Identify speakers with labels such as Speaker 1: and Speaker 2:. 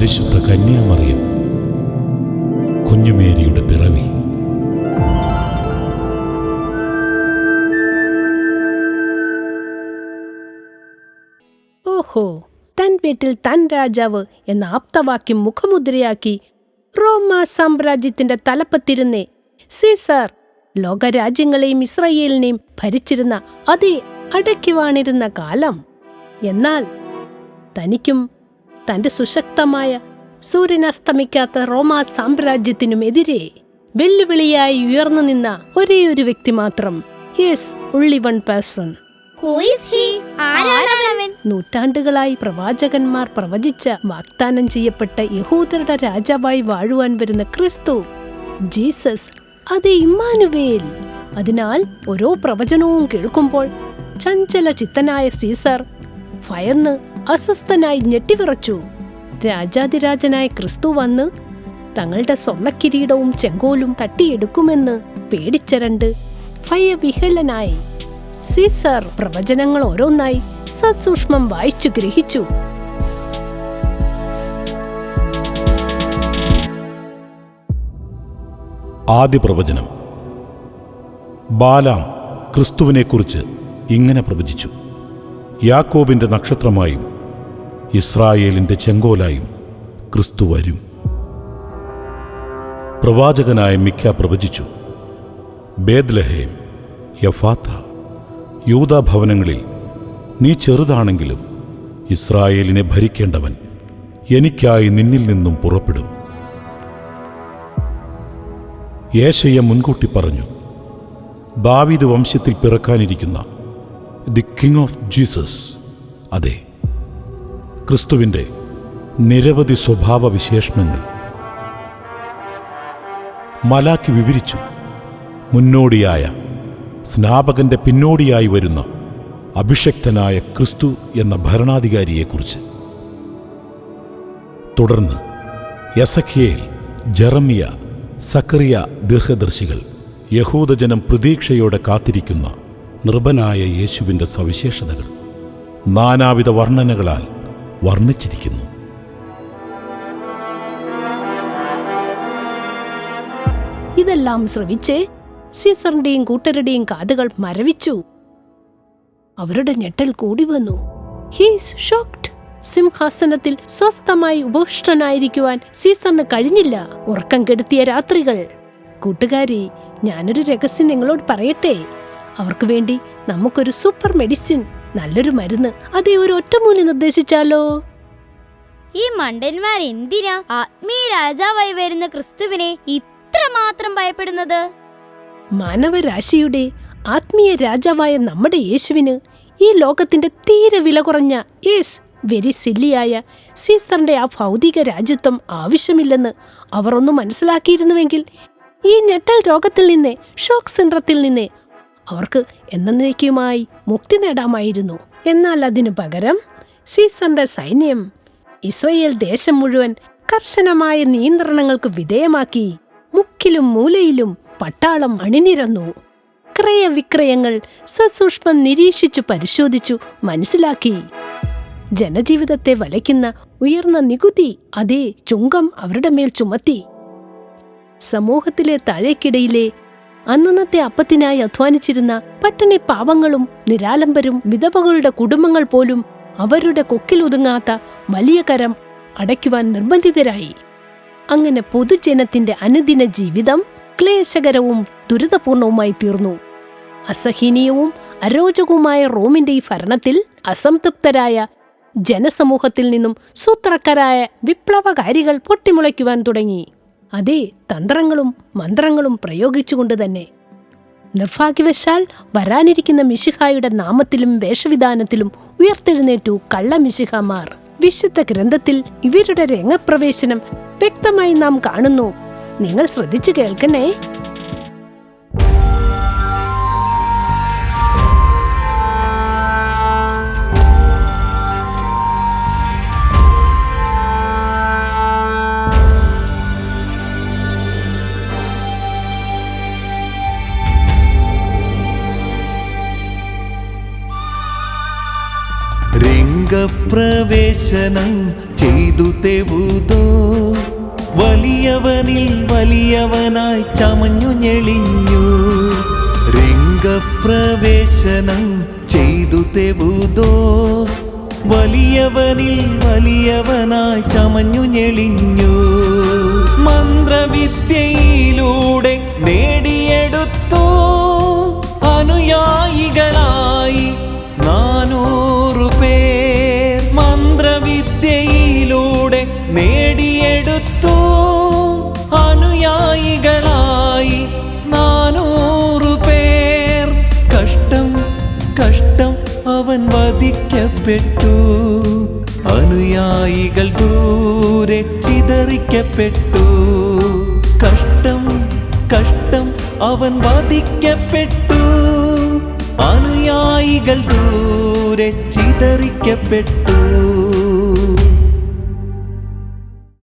Speaker 1: പരിശുദ്ധ കന്യാമറിയം. കുഞ്ഞുമേരിയുടെ പിറവി.
Speaker 2: ഓഹോ തൻ വീട്ടിൽ തൻ രാജാവ് എന്ന ആപ്തവാക്യം മുഖമുദ്രയാക്കി റോമ സാമ്രാജ്യത്തിന്റെ തലപ്പത്തിരുന്നേ സീസർ ലോകരാജ്യങ്ങളെയും ഇസ്രയേലിനെയും ഭരിച്ചിരുന്ന അതേ അടക്കി വാണിരുന്ന കാലം. എന്നാൽ തനിക്കും തന്റെ സുശക്തമായ സൂര്യനസ്തമിക്കാത്ത റോമാ സാമ്രാജ്യത്തിനുമെതിരെ വെല്ലുവിളിയായി ഉയർന്നു നിന്ന ഒരേ ഒരു വ്യക്തി മാത്രം യെസ് ഉള്ളി വൺ പേഴ്സൺ നൂറ്റാണ്ടുകളായി പ്രവാചകന്മാർ പ്രവചിച്ച വാഗ്ദാനം ചെയ്യപ്പെട്ട യഹൂദരുടെ രാജാവായി വാഴുവാൻ വരുന്ന ക്രിസ്തു ജീസസ് അത് ഇമ്മാനുവേൽ. അതിനാൽ ഓരോ പ്രവചനവും കേൾക്കുമ്പോൾ ചഞ്ചല ചിത്തനായ സീസർ ഭയന്ന് അസ്വസ്ഥനായി ഞെട്ടിവിറച്ചു. രാജാതിരാജനായ ക്രിസ്തു വന്ന് തങ്ങളുടെ സ്വർണക്കിരീടവും ചെങ്കോലും തട്ടിയെടുക്കുമെന്ന് പേടിച്ചരണ്ട് ഭയവിഹലനായി സീസർ പ്രവചനങ്ങൾ ഓരോന്നായി സസൂക്ഷ്മം വായിച്ചു ഗ്രഹിച്ചു.
Speaker 1: ആദ്യ പ്രവചനം ബാലാം ക്രിസ്തുവിനെക്കുറിച്ച് ഇങ്ങനെ പ്രവചിച്ചു. യാക്കോബിന്റെ നക്ഷത്രമായും ഇസ്രായേലിന്റെ ചെങ്കോലായും ക്രിസ്തു വരും. പ്രവാചകനായ മിക്ക പ്രവചിച്ചു ബേദ്ലഹേം യഫാത്ത യൂതാഭവനങ്ങളിൽ നീ ചെറുതാണെങ്കിലും ഇസ്രായേലിനെ ഭരിക്കേണ്ടവൻ എനിക്കായി നിന്നിൽ നിന്നും പുറപ്പെടും. യേശയ്യ മുൻകൂട്ടി പറഞ്ഞു ദാവിദ് വംശത്തിൽ പിറക്കാനിരിക്കുന്ന ദി കിങ് ഓഫ് ജീസസ്. അതെ ക്രിസ്തുവിന്റെ നിരവധി സ്വഭാവ വിശേഷണങ്ങൾ. മലാക്കി വിവരിച്ചു മുന്നോടിയായ സ്നാപകന്റെ പിന്നോടിയായി വരുന്ന അഭിഷക്തനായ ക്രിസ്തു എന്ന ഭരണാധികാരിയെക്കുറിച്ച്. തുടർന്ന് യസഖിയേൽ ജറമിയ സക്കറിയ ദീർഘദർശികൾ യഹൂദജനം പ്രതീക്ഷയോടെ കാത്തിരിക്കുന്ന നൃപനായ യേശുവിന്റെ സവിശേഷതകൾ നാനാവിധ വർണനകളാൽ വർണിച്ചിരിക്കുന്നു.
Speaker 2: ഇതെല്ലാം ശ്രവിച്ച് സീസറിന്റെയും കൂട്ടരുടെയും കാതുകൾ മരവിച്ചു. അവരുടെ ഞെട്ടൽ കൂടി വന്നു. സിംഹാസനത്തിൽ സ്വസ്ഥമായി ഉപവിഷ്ടനായിരിക്കുവാൻ സീസറിന് കഴിഞ്ഞില്ല. ഉറക്കം കെടുത്തിയ രാത്രികൾ. കൂട്ടുകാരി ഞാനൊരു രഹസ്യം നിങ്ങളോട് പറയട്ടെ? അവർക്ക് വേണ്ടി നമുക്കൊരു സൂപ്പർ മെഡിസിൻ നല്ലൊരു മരുന്ന് അതേ ഒരു ഒറ്റമൂലി നിർദ്ദേശിച്ചാലോ?
Speaker 3: ഈ മണ്ടന്മാർ എന്തിനാ ആത്മീയ രാജാവായി വരുന്ന ക്രിസ്തുവിനെ ഇത്രമാത്രം ഭയപ്പെടുന്നത്?
Speaker 2: മാനവരാശിയുടെ ആത്മീയ രാജാവായ നമ്മുടെ യേശുവിന് ഈ ലോകത്തിന്റെ തീരെ വില കുറഞ്ഞ യേസ് വെരി സില്ലിയായ സീസറിന്റെ ആ ഭൗതിക രാജ്യത്വം ആവശ്യമില്ലെന്ന് അവർ ഒന്ന് മനസ്സിലാക്കിയിരുന്നുവെങ്കിൽ ഈ ഞെട്ടൽ രോഗത്തിൽ നിന്ന് ഷോക്ക് സിൻഡ്രത്തിൽ നിന്നേ അവർക്ക് എന്നേക്കുമായി മുക്തി നേടാമായിരുന്നു. എന്നാൽ അതിനു പകരം സീസറിന്റെ സൈന്യം ഇസ്രയേൽ ദേശം മുഴുവൻ കർശനമായ നിയന്ത്രണങ്ങൾക്ക് വിധേയമാക്കി മുക്കിലും മൂലയിലും പട്ടാളം അണിനിരന്നു. ക്രയവിക്രയങ്ങൾ സസൂക്ഷ്മം നിരീക്ഷിച്ചു പരിശോധിച്ചു മനസ്സിലാക്കി. ജനജീവിതത്തെ വലയ്ക്കുന്ന ഉയർന്ന നികുതി അതേ ചുങ്കം അവരുടെ മേൽ ചുമത്തി. സമൂഹത്തിലെ താഴേക്കിടയിലെ അന്നന്നത്തെ അപ്പത്തിനായി അധ്വാനിച്ചിരുന്ന പട്ടിണി പാവങ്ങളും നിരാലംബരും വിധവകളുടെ കുടുംബങ്ങൾ പോലും അവരുടെ കൊക്കിലൊതുങ്ങാത്ത വലിയ കരം അടയ്ക്കുവാൻ നിർബന്ധിതരായി. അങ്ങനെ പൊതുജനത്തിന്റെ അനുദിന ജീവിതം ക്ലേശകരവും ദുരിതപൂർണവുമായി തീർന്നു. അസഹനീയവും അരോചകവുമായ റോമിന്റെ ഈ ഭരണത്തിൽ അസംതൃപ്തരായ ജനസമൂഹത്തിൽ നിന്നും സൂത്രക്കാരായ വിപ്ലവകാരികൾ പൊട്ടിമുളയ്ക്കുവാൻ തുടങ്ങി. അതേ തന്ത്രങ്ങളും മന്ത്രങ്ങളും പ്രയോഗിച്ചുകൊണ്ട് തന്നെ. നിർഭാഗ്യവശാൽ വരാനിരിക്കുന്ന മിശിഹായുടെ നാമത്തിലും വേഷവിധാനത്തിലും ഉയർത്തെഴുന്നേറ്റു കള്ള മിശിഹമാർ. വിശുദ്ധ ഗ്രന്ഥത്തിൽ ഇവരുടെ രംഗപ്രവേശനം വ്യക്തമായി നാം കാണുന്നു. നിങ്ങൾ ശ്രദ്ധിച്ചു കേൾക്കണേ.
Speaker 4: രംഗപ്രവേശനം ചെയ്തു തെവുതോ. വലിയവനിൽ വലിയവനായി ചമഞ്ഞു ഞെളിഞ്ഞു. രംഗപ്രവേശനം ചെയ്തു തെവുദോസ് വലിയവനിൽ വലിയവനായി ചമഞ്ഞു ഞെളിഞ്ഞു. മന്ത്രവിദ്യയിലൂടെ നേടിയെടുത്തു. അനുയായികളായി വധിക്കപ്പെട്ടു അനുയായികൾ ദൂരെ ചിതറിക്കപ്പെട്ടു. കഷ്ടം കഷ്ടം അവൻ വധിക്കപ്പെട്ടു. അനുയായികൾ ദൂരെ ചിതറിക്കപ്പെട്ടു.